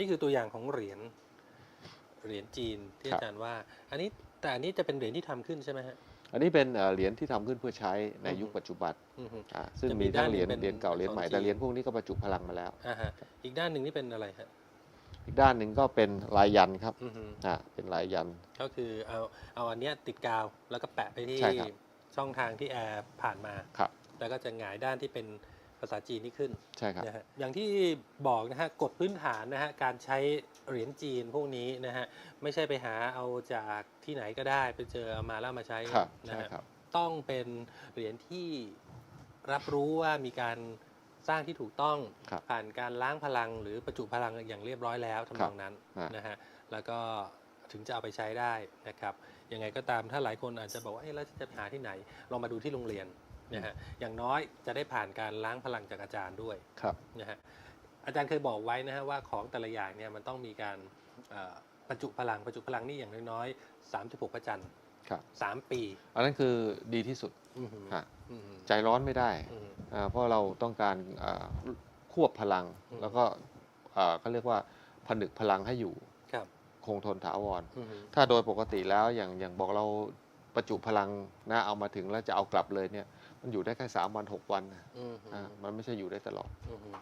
นี่คือตัวอย่างของเหรียญเหรียญจีนที่ครับอาจารย์ว่า อันนี้แต่อันนี้จะเป็นเหรียญที่ทำขึ้นใช่ไหมฮะอันนี้เป็นเอ่อเหรียญที่ทำขึ้นเพื่อใช้ในอือฮึยุคปัจจุบันอือฮึอ่าซึ่งจะมีมีทั้งเหรียญด้านหนึ่งเป็นเหรียญเก่าเหรียญใหม่อักษรจีนแต่เหรียญพวกนี้ก็บรรจุพลังมาแล้วอ่าฮะอีกด้านหนึ่งนี่เป็นอะไรฮะอีกด้านหนึ่งก็เป็นลายยันต์ครับอือฮึอ่าเป็นลายยันต์ก็คือเอาเอาอันเนี้ยติดกาวแล้วก็แปะไปที่ใช่ครับช่องทางที่แอร์ผ่านมาครับแล้วก็จะหงายด้านที่เป็น ภาษาจีนนี่ขึ้นใช่ครับนะฮะอย่างที่บอกนะฮะกฎพื้นฐานนะฮะการใช้เหรียญจีนพวกนี้นะฮะไม่ใช่ไปหาเอาจากที่ไหนก็ได้ไปเจอเอามาแล้วเอามาใช้ครับนะใช่ฮะครับ ต้องเป็นเหรียญที่รับรู้ว่ามีการสร้างที่ถูกต้องครับ ผ่านการล้างพลังหรือประจุพลังอย่างเรียบร้อยแล้วทำนองนั้น อ่านนะฮะแล้วก็ถึงจะเอาไปใช้ได้นะครับยังไงก็ตามถ้าหลายคนอาจจะบอกว่าเอ๊ะแล้วจะไปหาที่ไหนลองมาดูที่โรงเรียน นะฮะอย่างน้อยจะได้ผ่านการล้างพลังจากอาจารย์ด้วยครับนะฮะอาจารย์เคยบอกไว้นะฮะว่าของแต่ละอย่างเนี่ยมันต้องมีการเอ่อประจุพลังประจุพลังนี่อย่างน้อยๆ36พระจันทร์ครับสามปี อันนั้นคือดีที่สุดอื้อหือฮะอื้อหือใจร้อนไม่ได้อืมอ่าเพราะเราต้องการอ่าควบพลังอืมแล้วก็อ่าเขาเรียกว่าผนึกพลังให้อยู่ครับคงทนถาวรอื้อหือถ้าโดยปกติแล้วอย่างอย่างบอกเรา ประจุพลังนะเอามาถึงแล้วจะเอากลับเลยเนี่ย มันอยู่ได้แค่สามวันหกวันนะอื้อหืออ่ามันไม่ใช่อยู่ได้ตลอดอื้อหือ